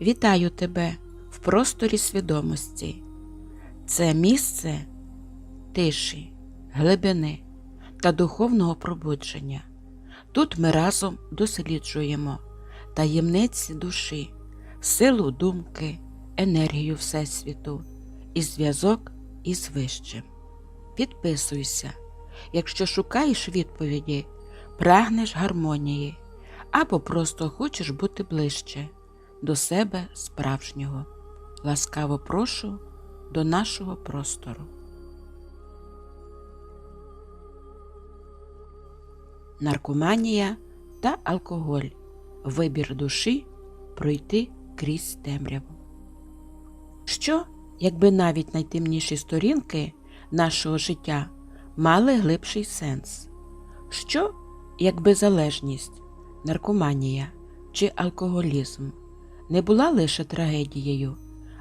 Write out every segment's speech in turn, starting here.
Вітаю тебе в просторі свідомості. Це місце тиші, глибини та духовного пробудження. Тут ми разом досліджуємо таємниці душі, силу думки, енергію Всесвіту і зв'язок із вищим. Підписуйся, якщо шукаєш відповіді, прагнеш гармонії або просто хочеш бути ближче до себе справжнього. Ласкаво прошу до нашого простору. Наркоманія та алкоголь. Вибір душі пройти крізь темряву. Що, якби навіть найтемніші сторінки нашого життя мали глибший сенс? Що, якби залежність, наркоманія чи алкоголізм не була лише трагедією,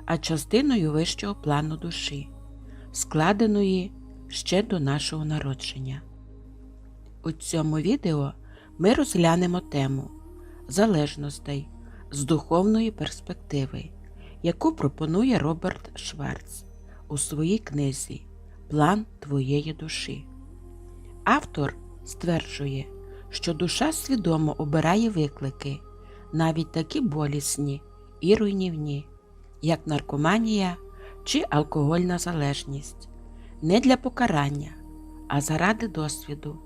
а частиною вищого плану душі, складеної ще до нашого народження? У цьому відео ми розглянемо тему залежностей з духовної перспективи, яку пропонує Роберт Шварц у своїй книзі План твоєї душі. Автор стверджує, що душа свідомо обирає виклики, навіть такі болісні і руйнівні, як наркоманія чи алкогольна залежність, не для покарання, а заради досвіду,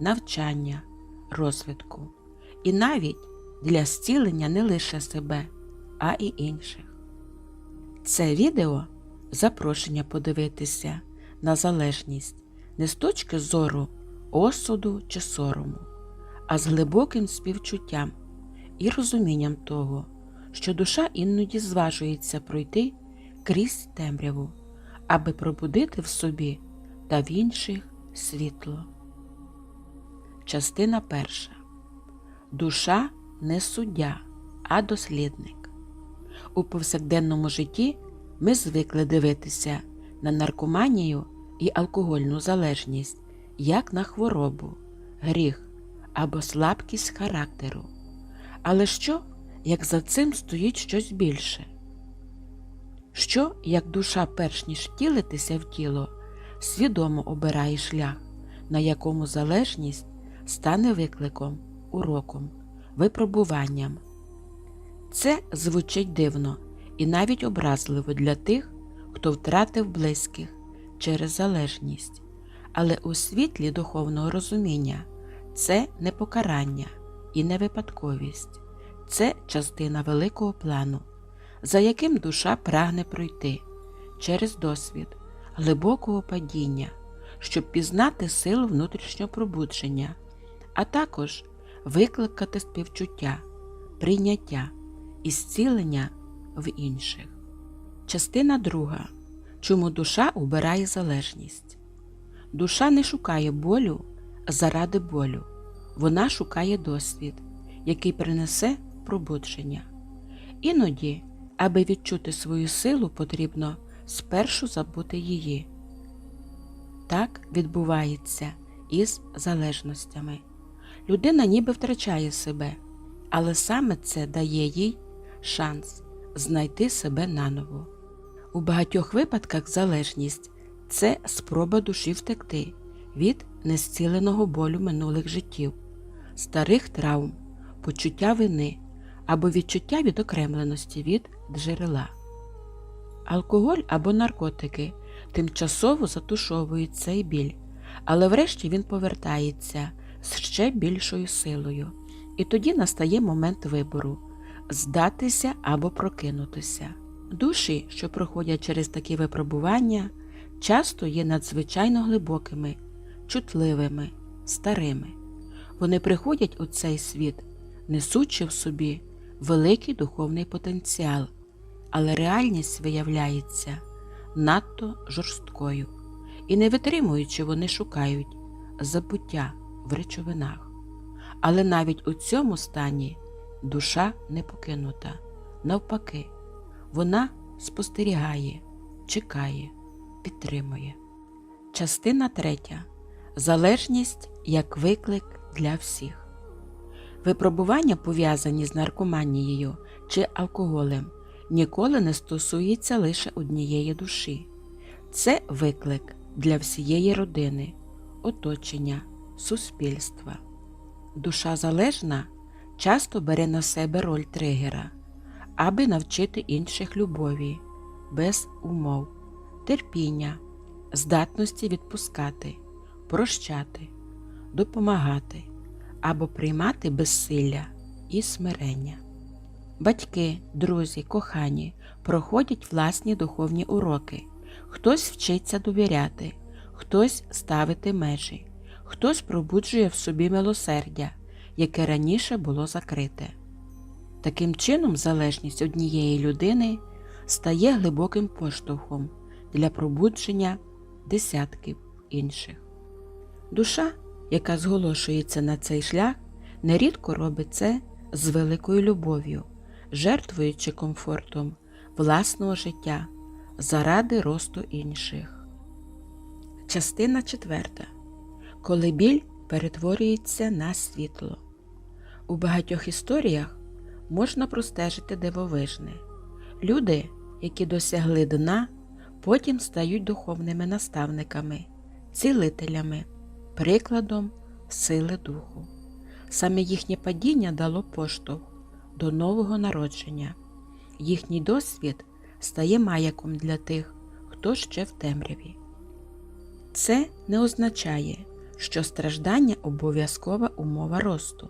навчання, розвитку і навіть для зцілення не лише себе, а й інших. Це відео запрошення подивитися на залежність не з точки зору осуду чи сорому, а з глибоким співчуттям і розумінням того, що душа іноді зважується пройти крізь темряву, аби пробудити в собі та в інших світло. Частина перша. Душа не суддя, а дослідник. У повсякденному житті ми звикли дивитися на наркоманію і алкогольну залежність як на хворобу, гріх або слабкість характеру. Але що, як за цим стоїть щось більше? Що, як душа, перш ніж втілитися в тіло, свідомо обирає шлях, на якому залежність стане викликом, уроком, випробуванням? Це звучить дивно і навіть образливо для тих, хто втратив близьких через залежність, але у світлі духовного розуміння це не покарання і не випадковість, це частина великого плану, за яким душа прагне пройти через досвід глибокого падіння, щоб пізнати силу внутрішнього пробудження, а також викликати співчуття, прийняття і зцілення в інших. Частина друга. Чому душа убирає залежність? Душа не шукає болю заради болю. Вона шукає досвід, який принесе пробудження. Іноді, аби відчути свою силу, потрібно спершу забути її. Так відбувається із залежностями. Людина ніби втрачає себе, але саме це дає їй шанс знайти себе наново. У багатьох випадках залежність це спроба душі втекти від незціленого болю минулих життів, старих травм, почуття вини або відчуття відокремленості від джерела. Алкоголь або наркотики тимчасово затушовують цей біль, але врешті він повертається з ще більшою силою, і тоді настає момент вибору здатися або прокинутися. Душі, що проходять через такі випробування, часто є надзвичайно глибокими, чутливими, старими. Вони приходять у цей світ, несучи в собі великий духовний потенціал, але реальність виявляється надто жорсткою і не витримуючи, вони шукають забуття в речовинах. Але навіть у цьому стані душа не покинута. Навпаки, вона спостерігає, чекає, підтримує. Частина третя. Залежність як виклик для всіх. Випробування, пов'язані з наркоманією чи алкоголем, ніколи не стосується лише однієї душі. Це виклик для всієї родини, оточення, суспільства. Душа залежна часто бере на себе роль тригера, аби навчити інших любові, без умов, терпіння, здатності відпускати, прощати, допомагати або приймати безсилля і смирення. Батьки, друзі, кохані проходять власні духовні уроки. Хтось вчиться довіряти, хтось ставити межі, хтось пробуджує в собі милосердя, яке раніше було закрите. Таким чином, залежність однієї людини стає глибоким поштовхом для пробудження десятків інших. Душа, яка зголошується на цей шлях, нерідко робить це з великою любов'ю, жертвуючи комфортом власного життя заради росту інших. Частина четверта. Коли біль перетворюється на світло. У багатьох історіях можна простежити дивовижне. Люди, які досягли дна, потім стають духовними наставниками, цілителями, прикладом сили духу. Саме їхнє падіння дало поштовх до нового народження. Їхній досвід стає маяком для тих, хто ще в темряві. Це не означає, що страждання обов'язкова умова росту,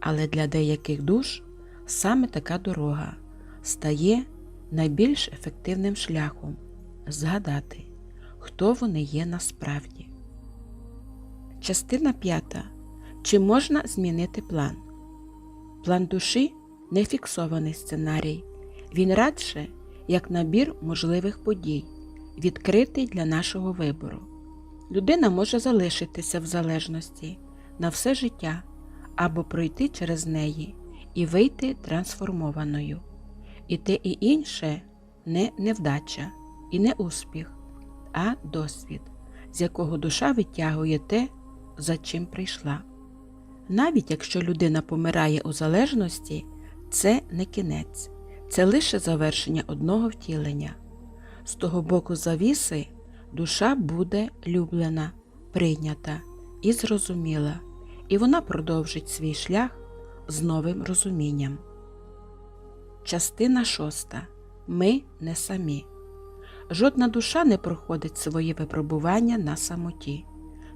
але для деяких душ саме така дорога стає найбільш ефективним шляхом згадати, хто вони є насправді. Частина п'ята. Чи можна змінити план? План душі не фіксований сценарій. Він радше як набір можливих подій, відкритий для нашого вибору. Людина може залишитися в залежності на все життя або пройти через неї і вийти трансформованою. І те і інше не невдача і не успіх, а досвід, з якого душа витягує те, за чим прийшла. Навіть якщо людина помирає у залежності, це не кінець, це лише завершення одного втілення. З того боку завіси душа буде люблена, прийнята і зрозуміла, і вона продовжить свій шлях з новим розумінням. Частина шоста. Ми не самі. Жодна душа не проходить свої випробування на самоті.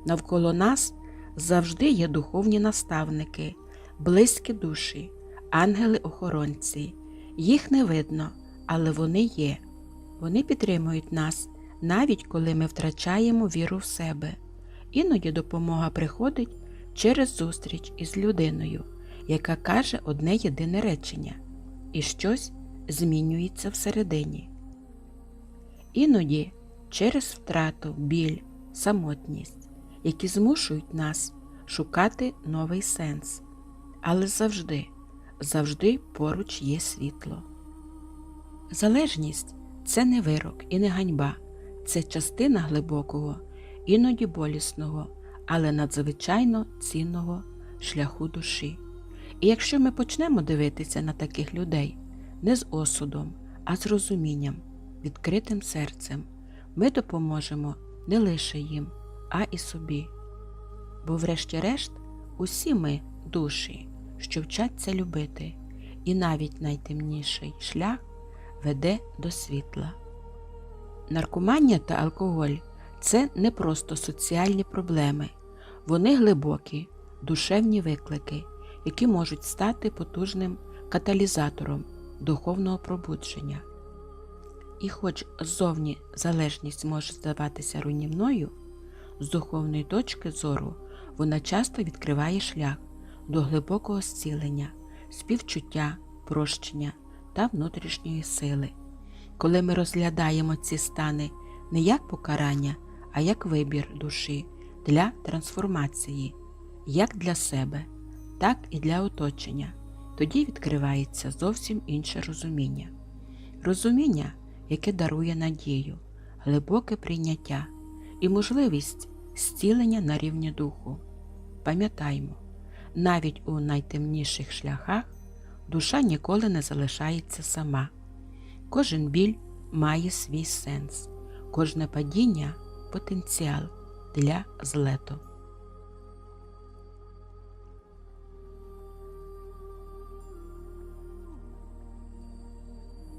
Навколо нас завжди є духовні наставники, близькі душі, ангели-охоронці. Їх не видно, але вони є. Вони підтримують нас, навіть коли ми втрачаємо віру в себе. Іноді допомога приходить через зустріч із людиною, яка каже одне єдине речення, і щось змінюється всередині. Іноді через втрату, біль, самотність, які змушують нас шукати новий сенс, але завжди, завжди поруч є світло. Залежність це не вирок і не ганьба, це частина глибокого, іноді болісного, але надзвичайно цінного шляху душі. І якщо ми почнемо дивитися на таких людей не з осудом, а з розумінням, відкритим серцем, ми допоможемо не лише їм, а і собі. Бо, врешті-решт, усі ми душі, що вчаться любити, і навіть найтемніший шлях веде до світла. Наркоманія та алкоголь це не просто соціальні проблеми, вони глибокі, душевні виклики, які можуть стати потужним каталізатором духовного пробудження. І хоч ззовні залежність може здаватися руйнівною, з духовної точки зору вона часто відкриває шлях до глибокого зцілення, співчуття, прощення та внутрішньої сили. Коли ми розглядаємо ці стани не як покарання, а як вибір душі для трансформації, як для себе, так і для оточення, тоді відкривається зовсім інше розуміння. Розуміння, яке дарує надію, глибоке прийняття і можливість зцілення на рівні духу. Пам'ятаймо, навіть у найтемніших шляхах душа ніколи не залишається сама. Кожен біль має свій сенс, кожне падіння потенціал для злету.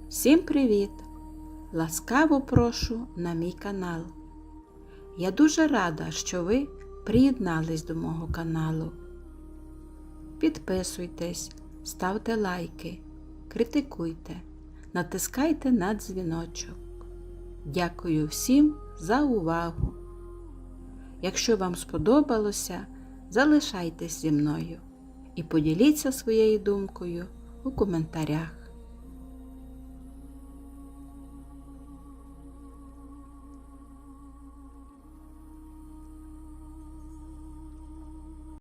Всім привіт! Ласкаво прошу на мій канал. Я дуже рада, що ви приєднались до мого каналу. Підписуйтесь, ставте лайки, критикуйте, натискайте на дзвіночок. Дякую всім за увагу. Якщо вам сподобалося, залишайтесь зі мною і поділіться своєю думкою у коментарях.